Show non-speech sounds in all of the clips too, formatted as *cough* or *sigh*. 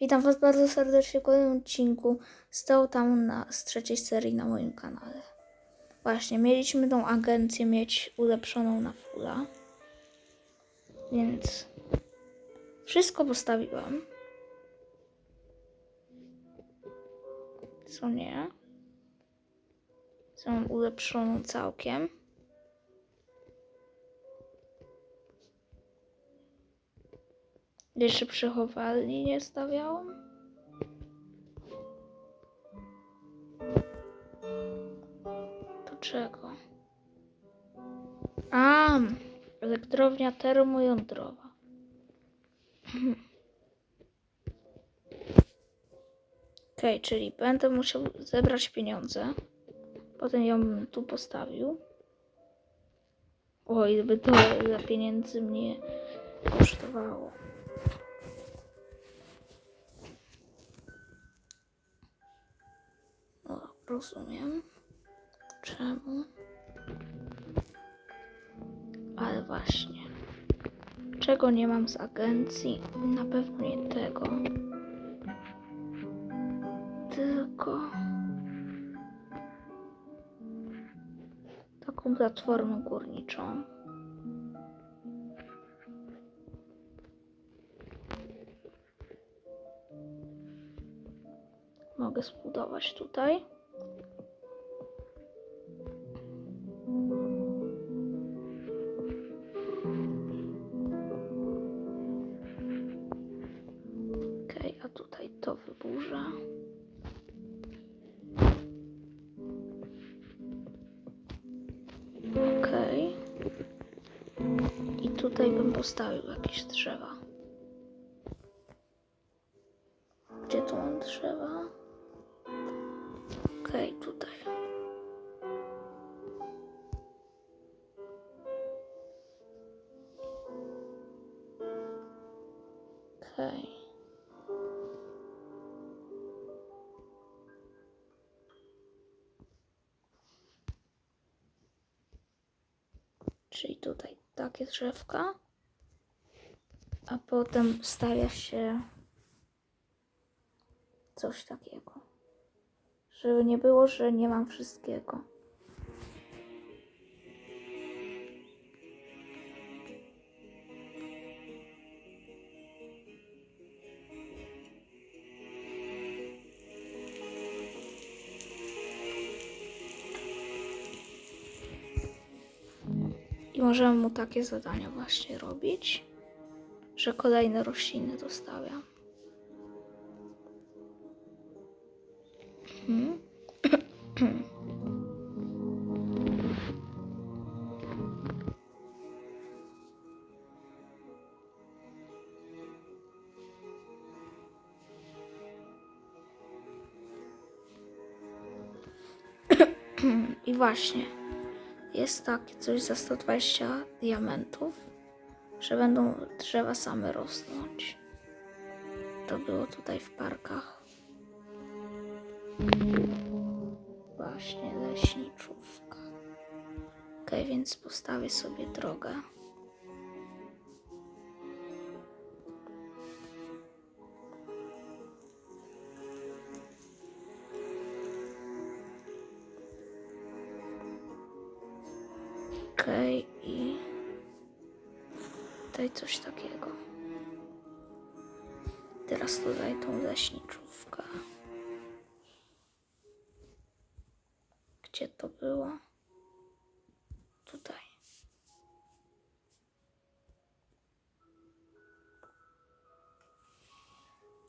Witam Was bardzo serdecznie w kolejnym odcinku z tam na, z trzeciej serii na moim kanale. Właśnie, mieliśmy tą agencję mieć ulepszoną na fulla. Więc wszystko postawiłam. Co nie? Są ulepszoną całkiem. Jeszcze przechowalni nie stawiałam. To czego? A, elektrownia termojądrowa. *clears throat* Okej, czyli będę musiał zebrać pieniądze. Potem ją bym tu postawił. O, ile by to ile pieniędzy mnie kosztowało. Rozumiem. Czemu? Ale właśnie. Czego nie mam z agencji? Na pewno nie tego. Tylko taką platformę górniczą. Mogę zbudować tutaj. Postawił jakieś drzewa. Gdzie tu mam drzewa? Okej, tutaj. Okej. Czyli tutaj takie drzewka. A potem stawia się coś takiego. Żeby nie było, że nie mam wszystkiego. I możemy mu takie zadania właśnie robić, że kolejne rośliny dostawiam. Mhm. *coughs* I właśnie, jest takie coś za 120 diamentów, że będą drzewa same rosnąć. To było tutaj w parkach. Właśnie leśniczówka. Ok, więc postawię sobie drogę. Tutaj coś takiego. Teraz dodaj tą leśniczówkę. Gdzie to było? Tutaj.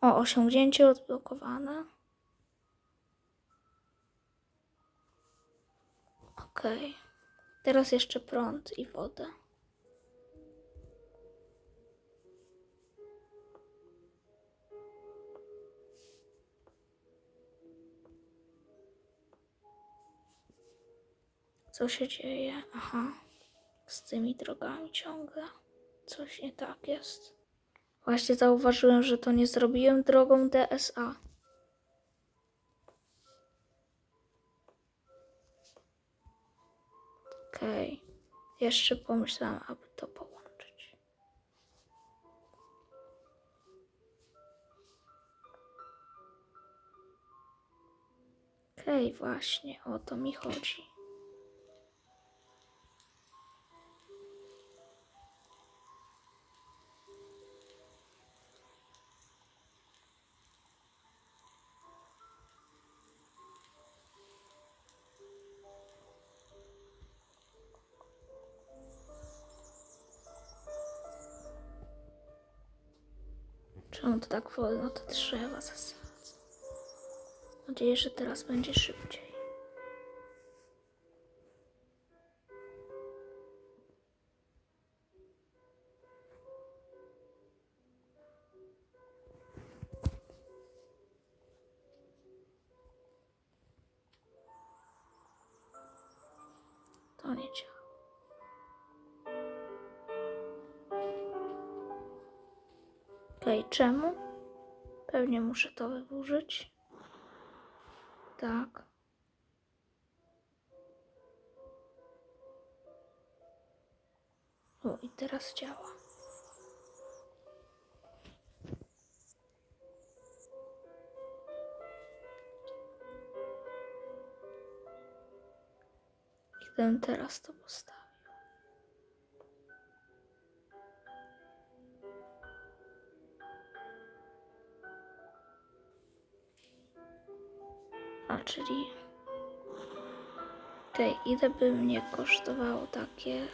O, osiągnięcie odblokowane. Okej. Teraz jeszcze prąd i wodę. Co się dzieje? Aha. Z tymi drogami ciągle. Coś nie tak jest. Właśnie zauważyłem, że to nie zrobiłem drogą DSA. Okej. Okay. Jeszcze pomyślałam, aby to połączyć. Okej, okay, właśnie o to mi chodzi. To tak wolno te drzewa zasadza? Mam nadzieję, że teraz będzie szybciej. Czemu? Pewnie muszę to wyburzyć. Tak. O, i teraz działa. Gdybym teraz to postawił. Czyli. Okej, ile by mnie kosztowało takie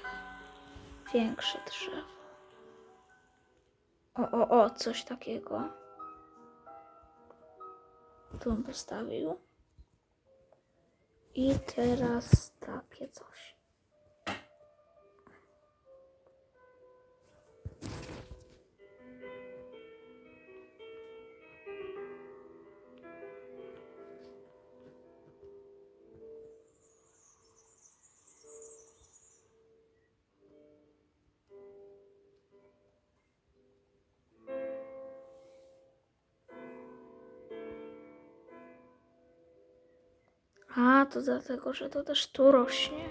większe drzewo? O, o, o, coś takiego. Tu bym postawił. I teraz takie coś. A, to dlatego, że to też tu rośnie.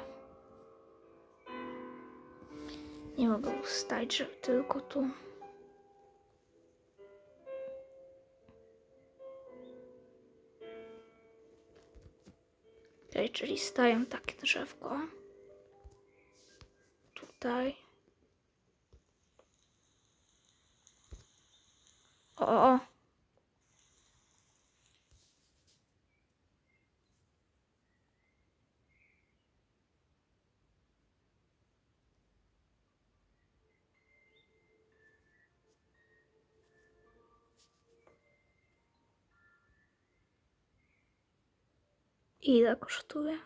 Nie mogę ustać, że tylko tu. Okej, czyli stają takie drzewko. Tutaj. O, o. Ile kosztuje?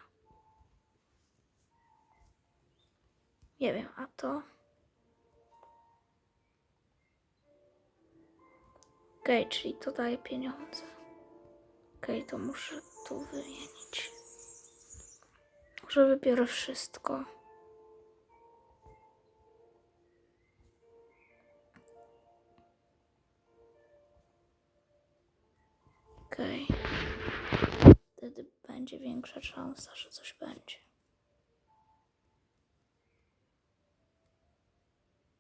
Nie wiem, a to. Okej, czyli to daje pieniądze. Okej, to muszę tu wymienić. Może wybiorę wszystko. Okej. Wtedy będzie większa szansa, że coś będzie.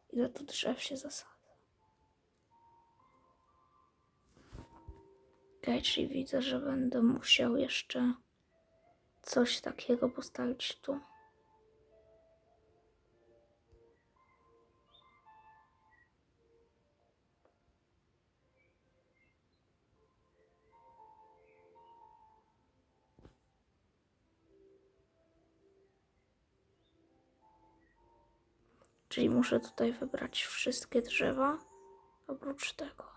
Ile tu drzew się zasadza? Okej, czyli widzę, że będę musiał jeszcze coś takiego postawić tu. Czyli muszę tutaj wybrać wszystkie drzewa oprócz tego.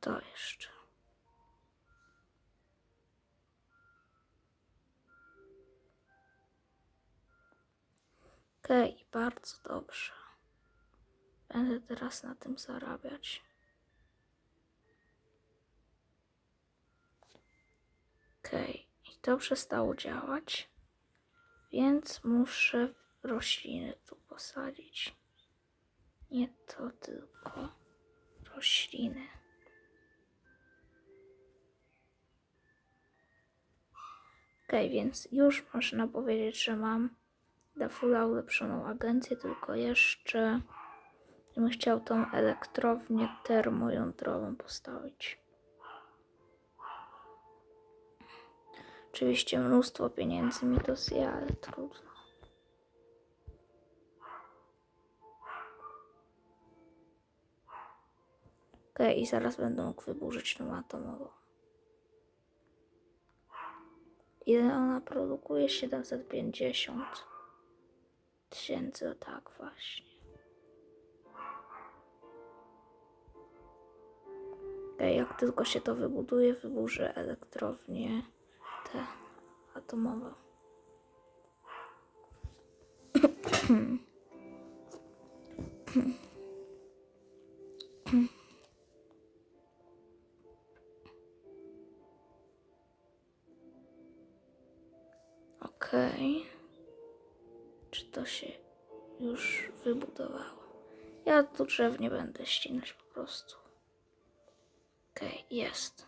To jeszcze. Okej, bardzo dobrze. Będę teraz na tym zarabiać. Okej, i to przestało działać. Więc muszę rośliny tu posadzić. Nie to tylko rośliny. Okej, więc już można powiedzieć, że mam dla Fula ulepszoną agencję, tylko jeszcze bym chciał tą elektrownię termojądrową postawić. Oczywiście mnóstwo pieniędzy mi to zje, ale trudno. Okej, i zaraz będę mógł wyburzyć tą atomową. Ile ona produkuje? 750 tysięcy, tak właśnie. Okej, jak tylko się to wybuduje, wyburzę elektrownię te atomowe. Okej. Czy to się już wybudowało? Ja tu drzew nie będę ścinać po prostu. Okej, jest.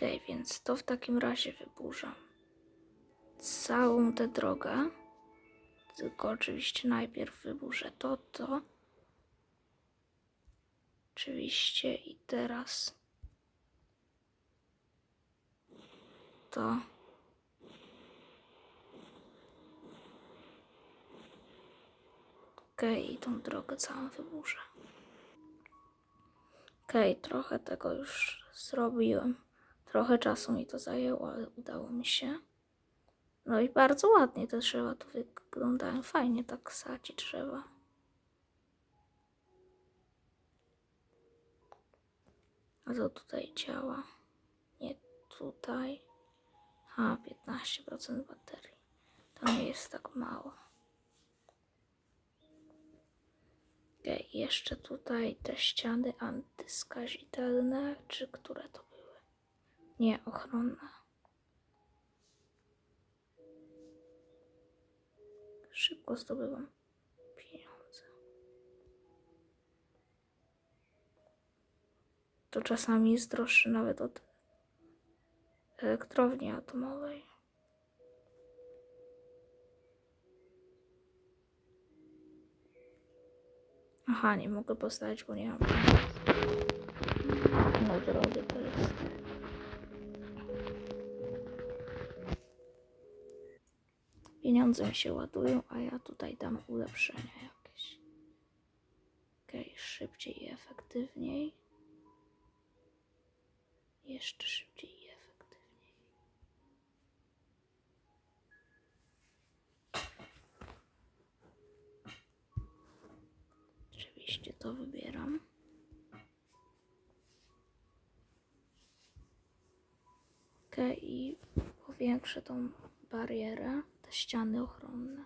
Okej, więc to w takim razie wyburzam całą tę drogę. Tylko oczywiście najpierw wyburzę to, to. Oczywiście i teraz to. Okej, i tą drogę całą wyburzę. Okej, trochę tego już zrobiłem. Trochę czasu mi to zajęło, ale udało mi się. No i bardzo ładnie te drzewa tu wyglądają. Fajnie tak sadzi drzewa. A to tutaj działa. Nie tutaj. A, 15% baterii. To nie jest tak mało. Okej, jeszcze tutaj te ściany antyskazitelne, czy które to? Nie, ochronne. Szybko zdobywam pieniądze. To czasami jest droższe nawet od elektrowni atomowej. Aha, nie mogę postawić, bo nie mam. No to jest. Pieniądze się ładują, a ja tutaj dam ulepszenia jakieś. Okej, szybciej i efektywniej. Jeszcze szybciej i efektywniej. Oczywiście to wybieram. Okej, i powiększę tą barierę, ściany ochronne.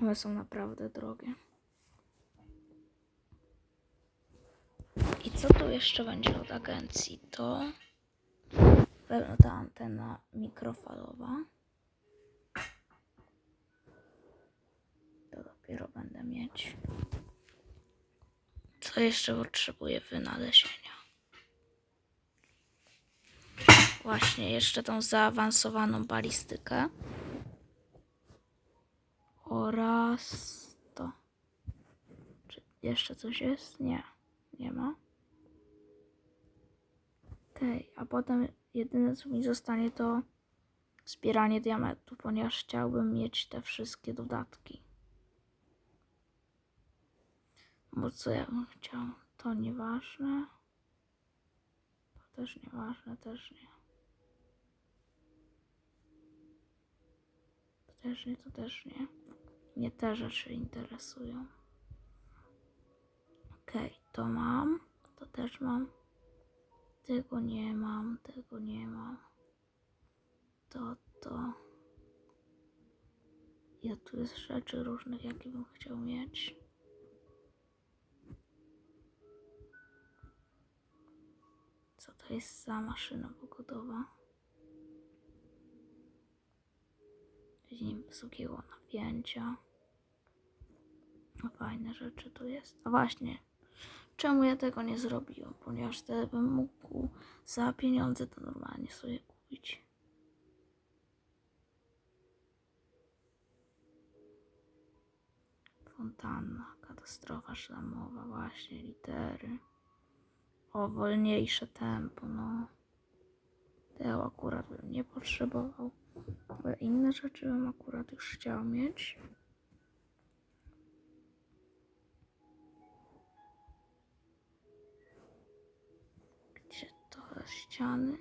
One są naprawdę drogie. I co tu jeszcze będzie od agencji? To pewno ta antena mikrofalowa. To dopiero będę mieć. Co jeszcze potrzebuję wynalezienia? Właśnie, jeszcze tą zaawansowaną balistykę. Oraz to. Czy jeszcze coś jest? Nie, nie ma. Okej, a potem jedyne co mi zostanie to zbieranie diamentu, ponieważ chciałbym mieć te wszystkie dodatki. Bo co ja bym chciał? To nieważne. To też nieważne, też nie. Też nie, to też nie. Mnie te rzeczy interesują. Okej, to mam. To też mam. Tego nie mam, tego nie mam. To, to. Ja tu jest rzeczy różnych, jakie bym chciał mieć. Co to jest za maszyna pogodowa? Dzień wysokiego napięcia. No fajne rzeczy tu jest. A właśnie, czemu ja tego nie zrobiłam? Ponieważ wtedy bym mógł za pieniądze to normalnie sobie kupić. Fontanna, katastrofa szlamowa, właśnie litery. O, wolniejsze tempo, no. Tego akurat bym nie potrzebował. Inne rzeczy bym akurat już chciał mieć. Gdzie to ściany?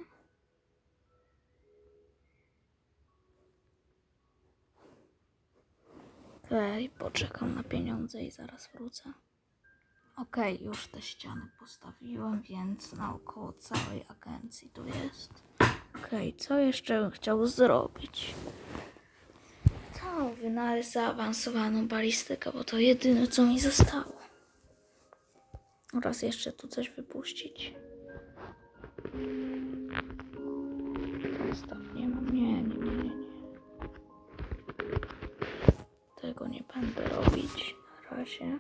Okej, poczekam na pieniądze i zaraz wrócę. Okej, już te ściany postawiłem, więc naokoło całej agencji tu jest. Okej, co jeszcze bym chciał zrobić? To wynaleźć zaawansowaną balistykę, bo to jedyne co mi zostało. Oraz jeszcze tu coś wypuścić. Zostaw, nie mam, nie, nie, nie, nie. Tego nie będę robić na razie.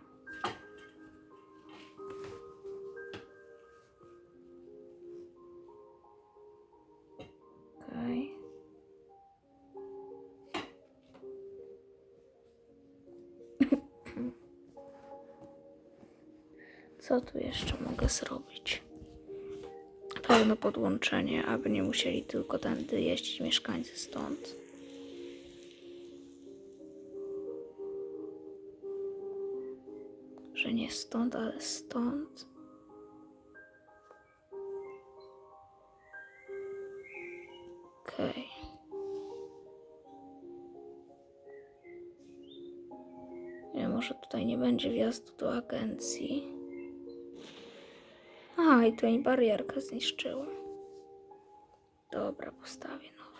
Co tu jeszcze mogę zrobić? Pełne podłączenie, aby nie musieli tylko tędy jeździć mieszkańcy stąd. Że nie stąd, ale stąd. Okej. Nie, może tutaj nie będzie wjazdu do agencji. I to mi barierkę zniszczyło. Dobra, postawię nową.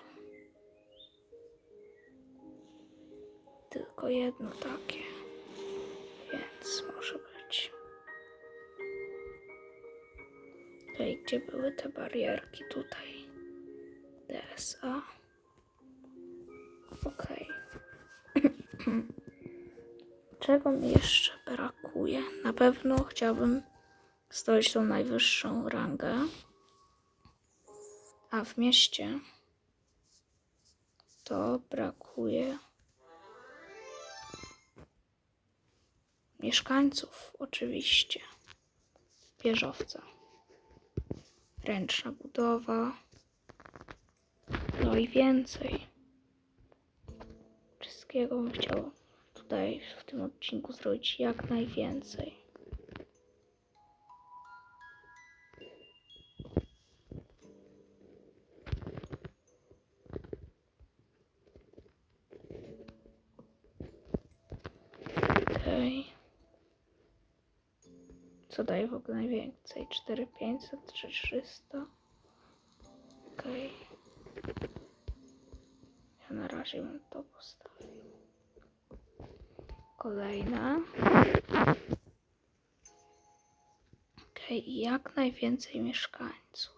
Tylko jedno takie. Więc może być. Okej, gdzie były te barierki? Tutaj. DSA. Okej. *clears throat* Czego mi jeszcze brakuje? Na pewno chciałbym zdobyć tą najwyższą rangę. A w mieście to brakuje mieszkańców, oczywiście. Wieżowca. Ręczna budowa. No i więcej. Wszystkiego bym chciał tutaj w tym odcinku zrobić jak najwięcej. Okej. Co daje w ogóle najwięcej? 4500 czy 300? Okej. Ja na razie bym to postawił. Kolejna. Okej, i jak najwięcej mieszkańców.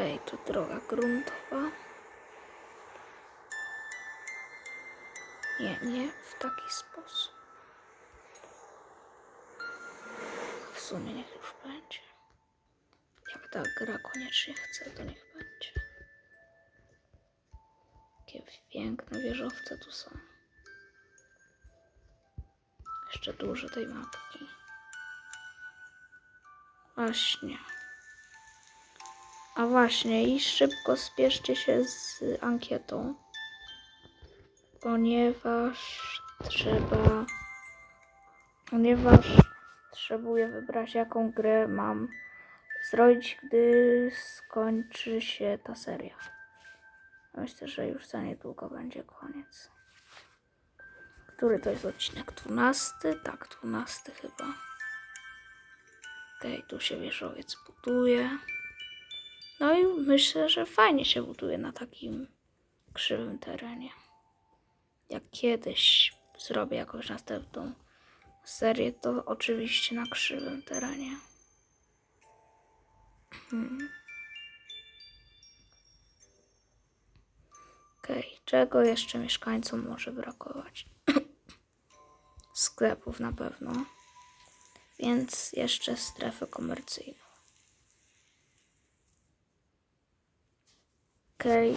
Okej, tu droga gruntowa. Nie, nie w taki sposób. W sumie niech już będzie. Jak ta gra koniecznie chce, to niech będzie. Jakie piękne wieżowce tu są. Jeszcze dużo tej mapki. Właśnie. A właśnie, i szybko spieszcie się z ankietą, ponieważ trzeba, ponieważ potrzebuję wybrać, jaką grę mam zrobić, gdy skończy się ta seria. Myślę, że już za niedługo będzie koniec. Który to jest odcinek? 12? Tak, 12 chyba. Okej, tu się wieżowiec buduje. No i myślę, że fajnie się buduje na takim krzywym terenie. Jak kiedyś zrobię jakąś następną serię, to oczywiście na krzywym terenie. Hmm. Okej, czego jeszcze mieszkańcom może brakować? *coughs* Sklepów na pewno. Więc jeszcze strefę komercyjną. Okej.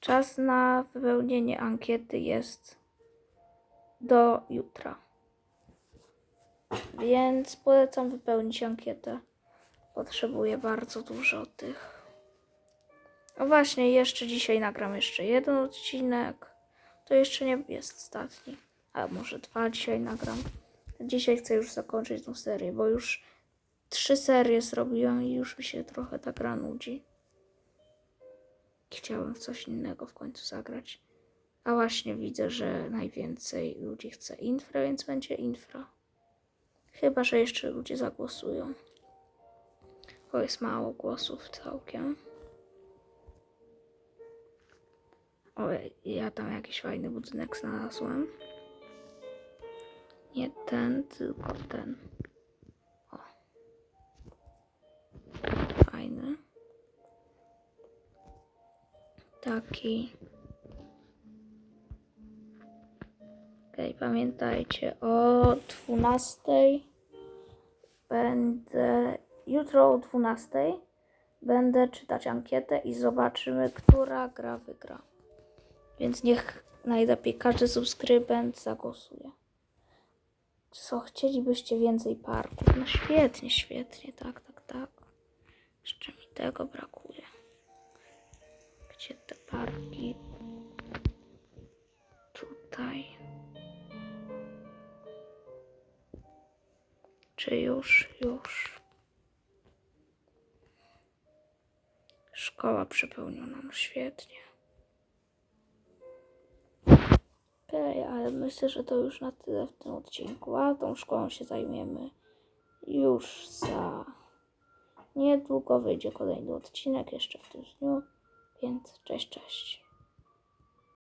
Czas na wypełnienie ankiety jest do jutra. Więc polecam wypełnić ankietę. Potrzebuję bardzo dużo tych. O właśnie, jeszcze dzisiaj nagram jeszcze jeden odcinek. To jeszcze nie jest ostatni. A może dwa dzisiaj nagram. Dzisiaj chcę już zakończyć tą serię, bo już trzy serie zrobiłem i już mi się trochę ta gra nudzi. Chciałem w coś innego w końcu zagrać. A właśnie widzę, że najwięcej ludzi chce infra, więc będzie infra. Chyba, że jeszcze ludzie zagłosują. Bo jest mało głosów całkiem. Oj, ja tam jakiś fajny budynek znalazłem. Nie ten, tylko ten. Taki. Okej, pamiętajcie, o 12 będę, jutro o 12 będę czytać ankietę i zobaczymy, która gra wygra. Więc niech najlepiej każdy subskrybent zagłosuje. Co, chcielibyście więcej parków? No świetnie, świetnie, tak, tak, tak. Jeszcze mi tego brakuje. Gdzie te parki? Tutaj. Czy już, już. Szkoła przepełniona, no świetnie. Okej, ale myślę, że to już na tyle w tym odcinku, a tą szkołą się zajmiemy już za niedługo. Wyjdzie kolejny odcinek jeszcze w tym dniu, więc cześć, cześć.